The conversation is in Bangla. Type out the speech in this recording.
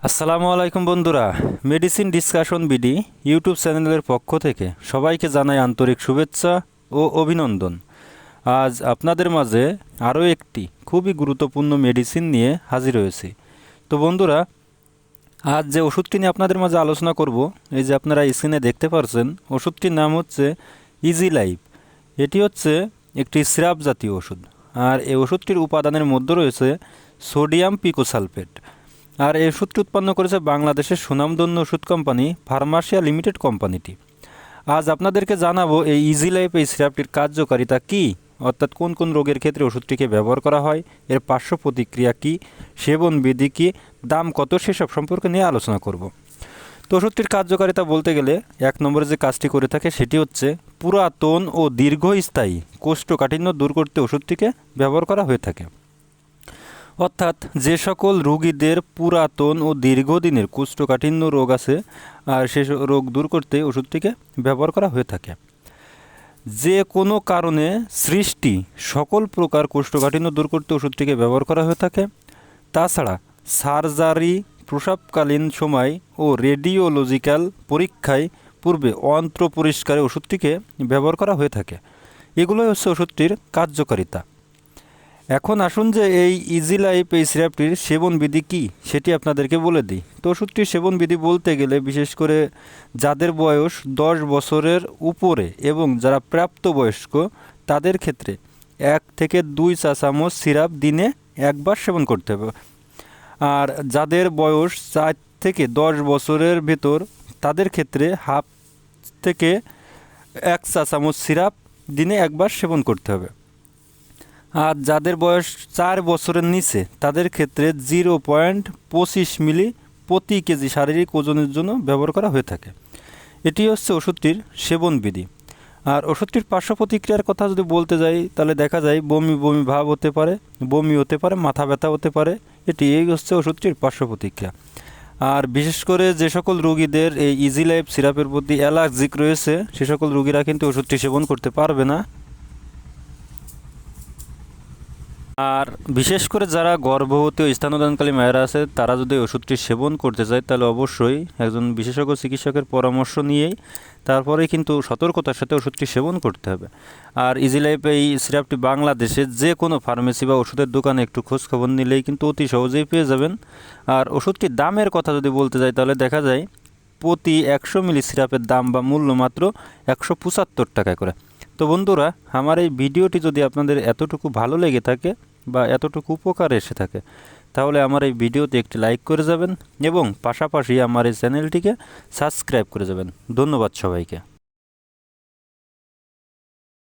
আসসালামু আলাইকুম বন্ধুরা মেডিসিন ডিসকাশন বিডি ইউটিউব চ্যানেলের পক্ষ থেকে সবাইকে জানাই আন্তরিক শুভেচ্ছা ও অভিনন্দন। আজ আপনাদের মাঝে আরও একটি খুবই গুরুত্বপূর্ণ মেডিসিন নিয়ে হাজির হয়েছি। তো বন্ধুরা, আজ যে ওষুধটি নিয়ে আপনাদের মাঝে আলোচনা করব, এই যে আপনারা স্ক্রিনে দেখতে পারছেন, ওষুধটির নাম হচ্ছে ইজি লাইফ এটি হচ্ছে একটি সিরাপ জাতীয় ওষুধ। আর এই ওষুধটির উপাদানের মধ্যে রয়েছে সোডিয়াম পিকোসালফেট আর এই ওষুধটি উৎপন্ন করেছে বাংলাদেশের সুনামধন্য ওষুধ কোম্পানি ফার্মাসিয়া লিমিটেড কোম্পানিটি। আজ আপনাদেরকে জানাব এই ইজি লাইফ এই সিরাপটির কার্যকারিতা কী, অর্থাৎ কোন কোন রোগের ক্ষেত্রে ওষুধটিকে ব্যবহার করা হয়, এর পার্শ্ব প্রতিক্রিয়া কী, সেবন বিধি কী, দাম কত, সেসব সম্পর্কে নিয়ে আলোচনা করব। তো ওষুধটির কার্যকারিতা বলতে গেলে এক নম্বরে যে কাজটি করে থাকে সেটি হচ্ছে পুরাতন ও দীর্ঘস্থায়ী কোষ্ঠকাঠিন্য দূর করতে ওষুধটিকে ব্যবহার করা হয়ে থাকে। অর্থাৎ যে সকল রোগীদের পুরাতন ও দীর্ঘদিনের কোষ্ঠকাঠিন্য রোগ আছে, আর সে রোগ দূর করতে ওষুধটিকে ব্যবহার করা হয়ে থাকে। যে কোনো কারণে সৃষ্টি সকল প্রকার কোষ্ঠকাঠিন্য দূর করতে ওষুধটিকে ব্যবহার করা হয়ে থাকে। তাছাড়া সার্জারি প্রসাবকালীন সময় ও রেডিওলজিক্যাল পরীক্ষায় পূর্বে অন্ত্র পরিষ্কারে ওষুধটিকে ব্যবহার করা হয়ে থাকে। এগুলোই হচ্ছে ওষুধটির কার্যকারিতা। এখন আসুন যে এই ইজি লাইফ এই সিরাপটির সেবন বিধি কী? সেটি আপনাদেরকে বলে দিই। তো ওষুধটির সেবন বিধি বলতে গেলে, বিশেষ করে যাদের বয়স দশ বছরের উপরে এবং যারা প্রাপ্তবয়স্ক, তাদের ক্ষেত্রে এক থেকে দুই চা চামচ সিরাপ দিনে একবার সেবন করতে হবে। আর যাদের বয়স চার থেকে দশ বছরের ভেতর, তাদের ক্ষেত্রে হাফ থেকে এক চা চামচ সিরাপ দিনে একবার সেবন করতে হবে। আর যাদের বয়স চার বছরের নিচে, তাদের ক্ষেত্রে জিরো পয়েন্ট পঁচিশ মিলি প্রতি কেজি শারীরিক ওজনের জন্য ব্যবহার করা হয়ে থাকে। এটি হচ্ছে ওষুধটির সেবন বিধি। আর ওষুধটির পার্শ্ব প্রতিক্রিয়ার কথা যদি বলতে যাই, তাহলে দেখা যায় বমি বমি ভাব হতে পারে, বমি হতে পারে, মাথা ব্যথা হতে পারে। এটি এই হচ্ছে ওষুধটির পার্শ্ব প্রতিক্রিয়া। আর বিশেষ করে যে সকল রোগীদের এই ইজি লাইফ সিরাপের প্রতি অ্যালার্জিক রয়েছে, সে সকল রোগীরা কিন্তু ওষুধটি সেবন করতে পারবে না। আর বিশেষ করে যারা গর্ভবতী ও স্তন্যদানকালী মায়েরা আছে, তারা যদি ওষুধটি সেবন করতে চায়, তাহলে অবশ্যই একজন বিশেষজ্ঞ চিকিৎসকের পরামর্শ নিয়েই তারপরেই কিন্তু সতর্কতার সাথে ওষুধটি সেবন করতে হবে। আর ইজি লাইফ এই সিরাপটি বাংলাদেশে যে কোনো ফার্মেসি বা ওষুধের দোকানে একটু খোঁজ খবর নিলেই কিন্তু অতি সহজেই পেয়ে যাবেন। আর ওষুধটির দামের কথা যদি বলতে যাই, তাহলে দেখা যায় প্রতি একশো মিলি সিরাপের দাম বা মূল্য মাত্র একশো পঁচাত্তর টাকা করে। তো বন্ধুরা, আমার এই ভিডিওটি যদি আপনাদের এতটুকু ভালো লেগে থাকে বা এতটুকু উপকার এসে থাকে। তাহলে আমার এই ভিডিওতে একটি লাইক করে যাবেন এবং পাশাপাশি আমার এই চ্যানেলটিকে সাবস্ক্রাইব করে যাবেন। ধন্যবাদ সবাইকে।